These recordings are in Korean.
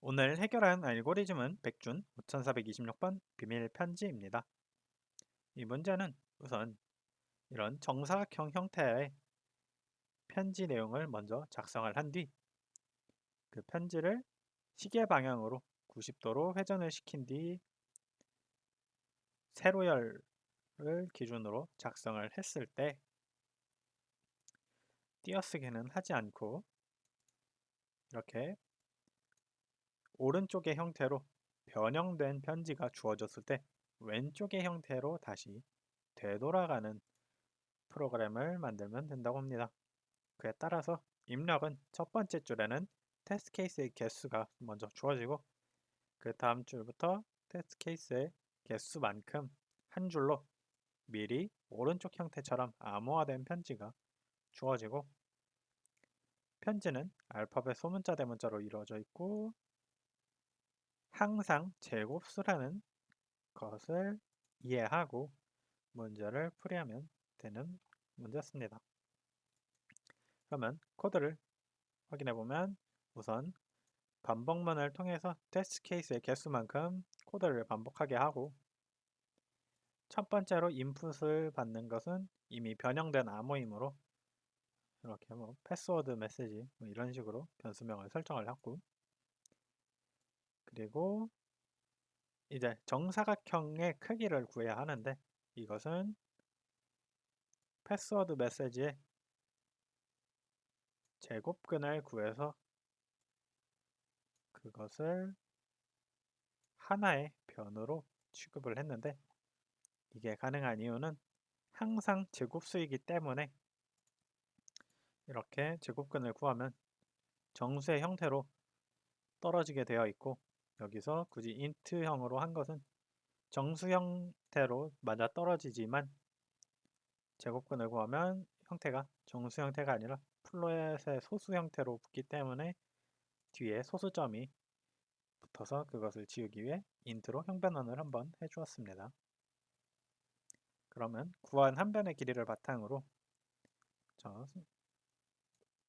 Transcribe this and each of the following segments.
오늘 해결한 알고리즘은 백준 5426번 비밀 편지입니다. 이 문제는 우선 이런 정사각형 형태의 편지 내용을 먼저 작성을 한 뒤 그 편지를 시계 방향으로 90도로 회전을 시킨 뒤 세로열을 기준으로 작성을 했을 때 띄어쓰기는 하지 않고 이렇게 오른쪽의 형태로 변형된 편지가 주어졌을 때 왼쪽의 형태로 다시 되돌아가는 프로그램을 만들면 된다고 합니다. 그에 따라서 입력은 첫 번째 줄에는 테스트 케이스의 개수가 먼저 주어지고 그 다음 줄부터 테스트 케이스의 개수만큼 한 줄로 미리 오른쪽 형태처럼 암호화된 편지가 주어지고 편지는 알파벳 소문자 대문자로 이루어져 있고 항상 제곱수라는 것을 이해하고 문제를 풀이하면 되는 문제였습니다. 그러면 코드를 확인해 보면 우선 반복문을 통해서 테스트 케이스의 개수만큼 코드를 반복하게 하고 첫 번째로 인풋을 받는 것은 이미 변형된 암호이므로 이렇게 뭐 패스워드 메시지 뭐 이런 식으로 변수명을 설정을 하고 그리고 이제 정사각형의 크기를 구해야 하는데 이것은 패스워드 메시지에 제곱근을 구해서 그것을 하나의 변으로 취급을 했는데 이게 가능한 이유는 항상 제곱수이기 때문에 이렇게 제곱근을 구하면 정수의 형태로 떨어지게 되어 있고 여기서 굳이 인트형으로 한 것은 정수 형태로 맞아 떨어지지만 제곱근을 구하면 형태가 정수 형태가 아니라 플로렛의 소수 형태로 붙기 때문에 뒤에 소수점이 붙어서 그것을 지우기 위해 인트로 형변원을 한번 해주었습니다. 그러면 구한 한 변의 길이를 바탕으로 저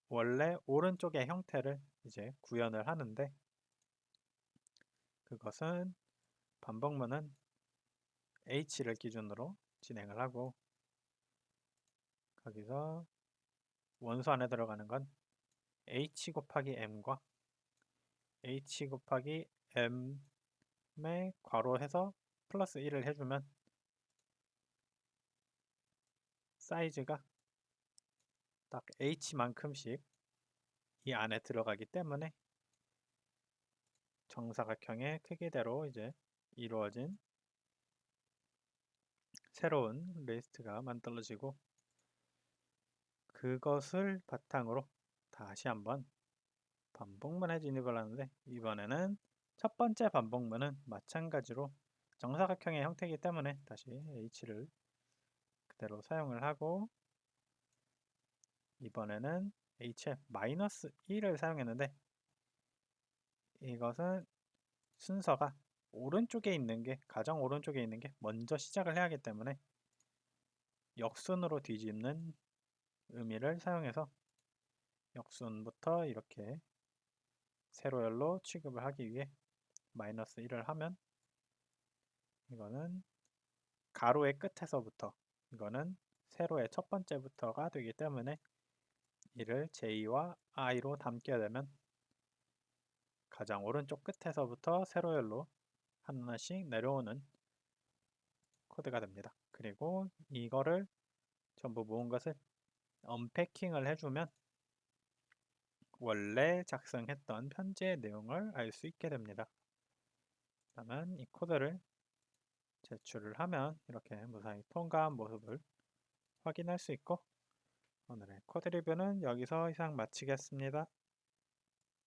원래 오른쪽의 형태를 이제 구현을 하는데 그것은 반복문은 h를 기준으로 진행을 하고 거기서 원수 안에 들어가는 건 h 곱하기 m과 h 곱하기 m의 괄호해서 플러스 1을 해주면 사이즈가 딱 h만큼씩 이 안에 들어가기 때문에 정사각형의 크기대로 이제 이루어진 새로운 리스트가 만들어지고 그것을 바탕으로 다시 한번 반복문에 진입을 하는데 이번에는 첫 번째 반복문은 마찬가지로 정사각형의 형태이기 때문에 다시 h를 그대로 사용을 하고 이번에는 h의 마이너스 1을 사용했는데 이것은 순서가 오른쪽에 있는 게 가장 오른쪽에 있는 게 먼저 시작을 해야 하기 때문에 역순으로 뒤집는 의미를 사용해서 역순부터 이렇게 세로열로 취급을 하기 위해 마이너스 1을 하면 이거는 가로의 끝에서부터 이거는 세로의 첫 번째부터가 되기 때문에 이를 J와 I로 담게 되면 가장 오른쪽 끝에서부터 세로열로 하나씩 내려오는 코드가 됩니다. 그리고 이거를 전부 모은 것을 언패킹을 해주면 원래 작성했던 편지의 내용을 알 수 있게 됩니다. 그러면 이 코드를 제출을 하면 이렇게 무사히 통과한 모습을 확인할 수 있고 오늘의 코드 리뷰는 여기서 이상 마치겠습니다.